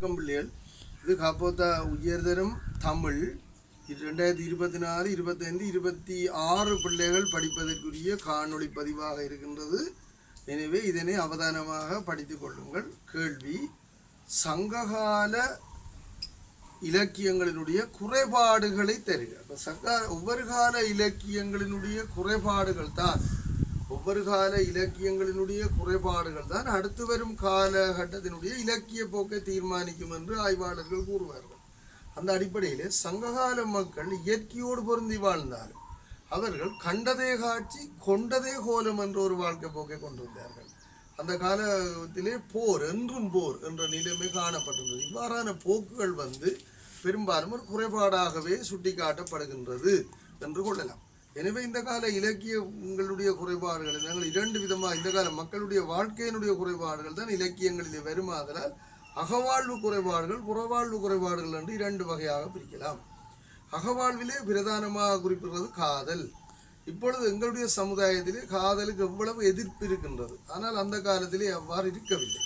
வணக்கம் பிள்ளைகள் இது காப்போத்தா உயர்தரம் தமிழ். இது ரெண்டாயிரத்தி இருபத்தி நாலு இருபத்தைந்து இருபத்தி ஆறு பிள்ளைகள் படிப்பதற்குரிய காணொளி பதிவாக இருக்கின்றது. எனவே இதனை அவதானமாக படித்து கொள்ளுங்கள். கேள்வி சங்ககால இலக்கியங்களினுடைய குறைபாடுகளை தருக. இப்போ சங்க ஒவ்வொரு கால இலக்கியங்களினுடைய குறைபாடுகள் தான். அவர்கால இலக்கியங்களினுடைய குறைபாடுகள் தான் அடுத்து வரும் காலகட்டத்தினுடைய இலக்கிய போக்கை தீர்மானிக்கும் என்று ஆய்வாளர்கள் கூறுவார்கள். அந்த அடிப்படையில் சங்ககால மக்கள் இயற்கையோடு பொருந்தி வாழ்ந்தார் அவர்கள் கண்டதே காட்சி கொண்டதே கோலம் என்ற ஒரு வாழ்க்கை போக்கை கொண்டிருந்தார்கள் அந்த காலத்திலே போர் என்றும் போர் என்ற நிலைமை காணப்பட்டிருந்தது. இவ்வாறான போக்குகள் வந்து பெரும்பாலும் ஒரு குறைபாடாகவே சுட்டிக்காட்டப்படுகின்றது என்று கொள்ளலாம். எனவே இந்த கால இலக்கிய உங்களுடைய குறைபாடுகள் நாங்கள் இரண்டு விதமாக இந்த கால மக்களுடைய வாழ்க்கையினுடைய குறைபாடுகள் தான் இலக்கியங்களிலே வருமாதலால் அகவாழ்வு குறைபாடுகள் புறவாழ்வு குறைபாடுகள் என்று இரண்டு வகையாக பிரிக்கலாம். அகவாழ்விலே பிரதானமாக குறிப்பிடுறது காதல். இப்பொழுது எங்களுடைய சமுதாயத்திலே காதலுக்கு எவ்வளவு எதிர்ப்பு இருக்கின்றது. ஆனால் அந்த காலத்திலே அவ்வாறு இருக்கவில்லை.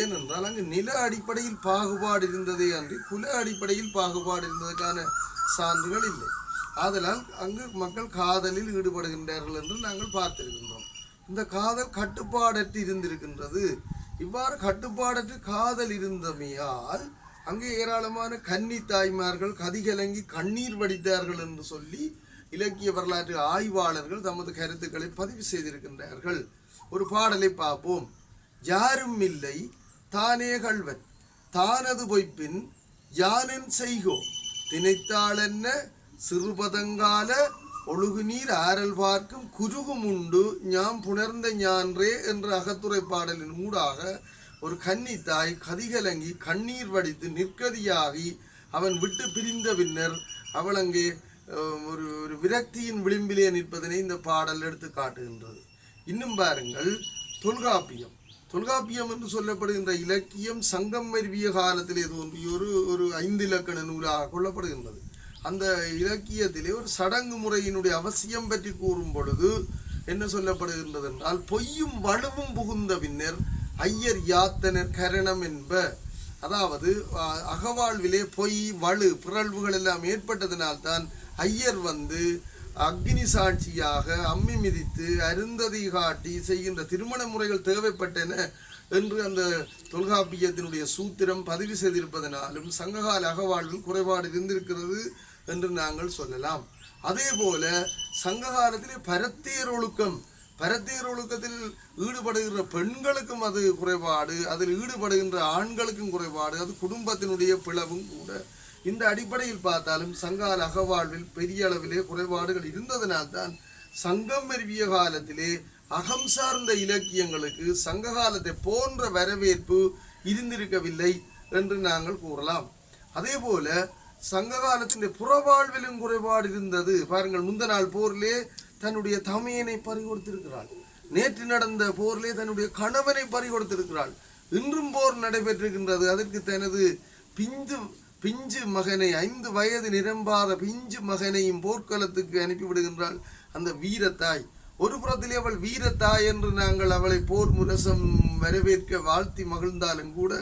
ஏனென்றால் அங்கு நில அடிப்படையில் பாகுபாடு இருந்ததே அன்றி குல அடிப்படையில் பாகுபாடு இருந்ததற்கான சான்றுகள் இல்லை. ஆதலால் அங்கு மக்கள் காதலில் ஈடுபடுகின்றார்கள் என்று நாங்கள் பார்த்திருக்கின்றோம். இந்த காதல் கட்டுப்பாடற்று இருந்திருக்கின்றது. இவ்வாறு கட்டுப்பாடற்று காதல் இருந்தமையால் அங்கே ஏராளமான கன்னி தாய்மார்கள் கதிகலங்கி கண்ணீர் வடித்தார்கள் என்று சொல்லி இலக்கிய வரலாற்று ஆய்வாளர்கள் தமது கருத்துக்களை பதிவு செய்திருக்கின்றார்கள். ஒரு பாடலை பார்ப்போம். யாரும் இல்லை தானே கல்வன் தானது பொய்ப்பின் யானென் செய்கோ. திணைத்தாளென்ன சிறுபதங்கால ஒழுகு நீர் ஆரல் பார்க்கும் குருகும் உண்டு ஞாம் புணர்ந்த ஞான்றே என்ற அகத்துறை பாடலின் ஊடாக ஒரு கன்னித்தாய் கதிகலங்கி கண்ணீர் வடித்து நிற்கதியாகி அவன் விட்டு பிரிந்த பின்னர் அவள் அங்கே ஒரு ஒரு விரக்தியின் விளிம்பிலே நிற்பதனை இந்த பாடல் எடுத்து காட்டுகின்றது. இன்னும் பாருங்கள் தொல்காப்பியம். தொல்காப்பியம் என்று சொல்லப்படுகின்ற இலக்கியம் சங்கம் மருவிய காலத்திலே தோன்றிய ஒரு ஒரு ஐந்து இலக்கண நூலாக கொள்ளப்படுகின்றது. அந்த இலக்கியத்திலே ஒரு சடங்கு முறையினுடைய அவசியம் பற்றி கூறும் பொழுது என்ன சொல்லப்படுகின்றது என்றால் பொய்யும் வலுவும் புகுந்த பின்னர் ஐயர் யாத்தனர் கரணம் என்ப அதாவது அகவாழ்விலே பொய் வலு பிறழ்வுகள் எல்லாம் ஏற்பட்டதினால்தான் ஐயர் வந்து அக்னி சாட்சியாக அம்மி மிதித்து அருந்ததி காட்டி செய்கின்ற திருமண முறைகள் தேவைப்பட்டன என்று அந்த தொல்காப்பியத்தினுடைய சூத்திரம் பதிவு செய்திருப்பதனாலும் சங்ககால அகவாழ்வில் குறைபாடு இருந்திருக்கிறது. என்று நாங்கள் சொல்லலாம். அதே போல சங்ககாலத்திலே பரத்தேர் ஒழுக்கம் பரத்தேர் ஒழுக்கத்தில் ஈடுபடுகின்ற பெண்களுக்கும் அது குறைபாடு அதில் ஈடுபடுகின்ற ஆண்களுக்கும் குறைபாடு அது குடும்பத்தினுடைய பிளவும் கூட. இந்த அடிப்படையில் பார்த்தாலும் சங்கால அகவாழ்வில் பெரிய அளவிலே குறைபாடுகள் இருந்ததனால்தான் சங்கம் மருவிய காலத்திலே அகம் சார்ந்த இலக்கியங்களுக்கு சங்க காலத்தை போன்ற வரவேற்பு இருந்திருக்கவில்லை என்று நாங்கள் கூறலாம். அதே போல சங்ககாலத்தினுடைய புறவாழ்விலும் குறைபாடு இருந்தது பாருங்கள் முந்த நாள் போரிலே தன்னுடைய தமையனை பறிகொடுத்திருக்கிறாள். நேற்று நடந்த போரிலே தன்னுடைய கணவனை பறிகொடுத்திருக்கிறாள். இன்றும் போர் நடைபெற்றிருக்கின்றது. அதற்கு தனது பிஞ்சு பிஞ்சு மகனை ஐந்து வயது நிரம்பாத பிஞ்சு மகனையும் போர்க்களத்துக்கு அனுப்பிவிடுகின்றாள் அந்த வீரத்தாய். ஒரு புறத்திலே அவள் வீரத்தாய் என்று நாங்கள் அவளை போர் முரசம் வரவேற்க வாழ்த்தி மகிழ்ந்தாலும் கூட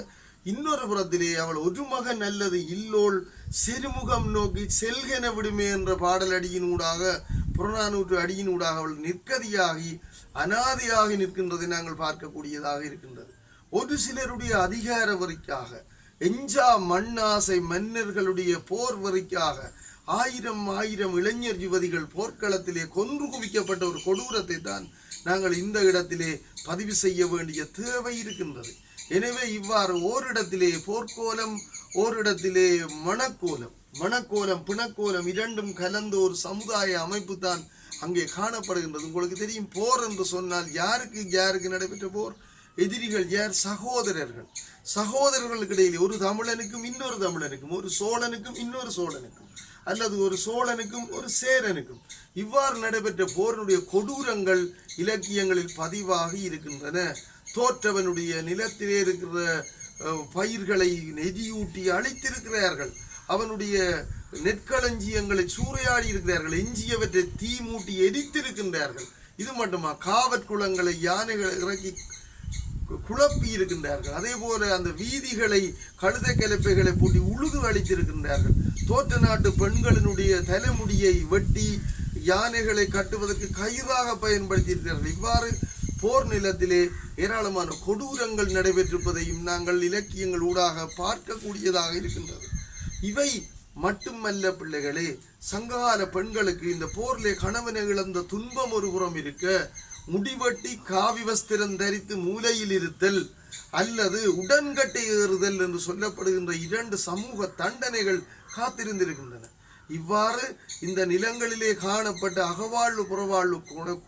இன்னொரு புறத்திலே அவள் ஒரு மகன் அல்லது இல்லோள் செருமுகம் நோக்கி செல்கென விடுமே என்ற பாடல் அடியினூடாக புறநானூற்று அடியினூடாக அவள் நிற்கதியாகி அனாதையாகி நிற்கின்றதை நாங்கள் பார்க்கக்கூடியதாக இருக்கின்றது. ஒரு சிலருடைய அதிகார வரிக்காக எஞ்சா மண்ணாசை மன்னர்களுடைய போர் வரிக்காக ஆயிரம் ஆயிரம் இளைஞர் யுவதிகள் போர்க்களத்திலே கொன்று குவிக்கப்பட்ட ஒரு கொடூரத்தை தான் நாங்கள் இந்த இடத்திலே பதிவு செய்ய வேண்டிய தேவை இருக்கின்றது. எனவே இவ்வாறு ஓரிடத்திலே போர்க்கோலம் ஓரிடத்திலே மணக்கோலம் மணக்கோலம் பிணக்கோலம் இரண்டும் கலந்த ஒரு சமுதாய அமைப்பு தான் அங்கே காணப்படுகின்றது. உங்களுக்கு தெரியும் போர் என்று சொன்னால் யாருக்கு யாருக்கு நடைபெற்ற போர்? எதிரிகள் யார்? சகோதரர்கள். சகோதரர்களுக்கு இடையிலே ஒரு தமிழனுக்கும் இன்னொரு தமிழனுக்கும் ஒரு சோழனுக்கும் இன்னொரு சோழனுக்கும் அல்லது ஒரு சோழனுக்கும் ஒரு சேரனுக்கும் இவ்வாறு நடைபெற்ற போரினுடைய கொடூரங்கள் இலக்கியங்களில் பதிவாகி இருக்கின்றன. தோற்றவனுடைய நிலத்திலே இருக்கிற பயிர்களை நெதியூட்டி அழித்திருக்கிறார்கள் அவனுடைய நெற்களஞ்சியங்களை சூறையாடி இருக்கிறார்கள். எஞ்சியவற்றை தீ மூட்டி எரித்திருக்கின்றார்கள். இது மட்டுமா? காவற்குளங்களை யானைகளை இறக்கி குழப்பி இருக்கின்றார்கள். அதே போல அந்த வீதிகளை கழுதை கிளப்பைகளை பூட்டி உழுது அளித்திருக்கின்றார்கள் தோற்ற நாட்டு பெண்களினுடைய தலைமுடியை வெட்டி யானைகளை கட்டுவதற்கு கயிறாக பயன்படுத்தியிருக்கிறார்கள். இவ்வாறு போர் நிலத்திலே ஏராளமான கொடூரங்கள் நடைபெற்றிருப்பதையும் நாங்கள் இலக்கியங்கள் ஊடாக பார்க்கக்கூடியதாக இருக்கின்றது. இவை மட்டுமல்ல பிள்ளைகளே சங்ககால பெண்களுக்கு இந்த போரிலே கணவனை இழந்த துன்பம் ஒரு புறம் இருக்க முடிவெட்டி காவி வஸ்திரம் தரித்து மூலையில் இருத்தல் அல்லது உடன்கட்டை ஏறுதல் என்று சொல்லப்படுகின்ற இரண்டு சமூக தண்டனைகள் காத்திருந்திருக்கின்றன. இவ்வாறு இந்த நிலங்களிலே காணப்பட்ட அகவாழ்வு புறவாழ்வு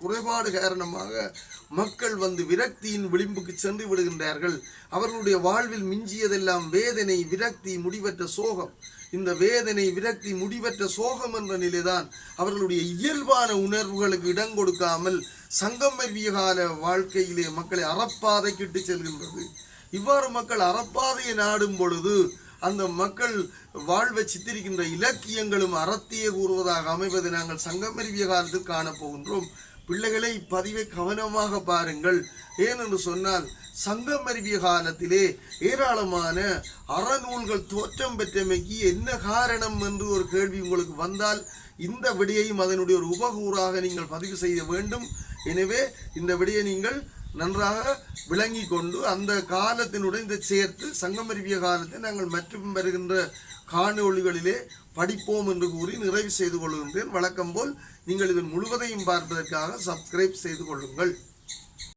குறைபாடு காரணமாக மக்கள் வந்து விரக்தியின் விளிம்புக்கு சென்று விடுகின்றார்கள். அவர்களுடைய வாழ்வில் மிஞ்சியதெல்லாம் வேதனை விரக்தி முடிவற்ற சோகம். இந்த வேதனை விரக்தி முடிவற்ற சோகம் என்ற நிலைதான் அவர்களுடைய இயல்பான உணர்வுகளுக்கு இடம் கொடுக்காமல் சங்கமரிய கால வாழ்க்கையிலே மக்களை அறப்பாதைக்கு இட்டு செல்கின்றது. இவ்வாறு மக்கள் அறப்பாதையை நாடும் பொழுது அந்த மக்கள் வாழ்வை சித்தரிக்கின்ற இலக்கியங்களும் அறத்தையே கூறுவதாக அமைவதை நாங்கள் சங்கமறிவிய காலத்தில் காணப்போகின்றோம். பிள்ளைகளை இப்பதிவை கவனமாக பாருங்கள். ஏனென்று சொன்னால் சங்கமறிவிய காலத்திலே ஏராளமான அறநூல்கள் தோற்றம் பெற்றமைக்கு என்ன காரணம் என்று ஒரு கேள்வி உங்களுக்கு வந்தால் இந்த விடையையும் அதனுடைய ஒரு உபகூறாக நீங்கள் பதிவு செய்ய வேண்டும். எனவே இந்த விடையை நீங்கள் நன்றாக விளங்கி கொண்டு அந்த காலத்தினுடன் இதை சேர்த்து சங்கமருவிய காலத்தை நாங்கள் மற்றும் வருகின்ற காணொளிகளிலே படிப்போம் என்று கூறி நிறைவு செய்து கொள்கின்றேன். வழக்கம் போல் நீங்கள் இதன் முழுவதையும் பார்ப்பதற்காக சப்ஸ்கிரைப் செய்து கொள்ளுங்கள்.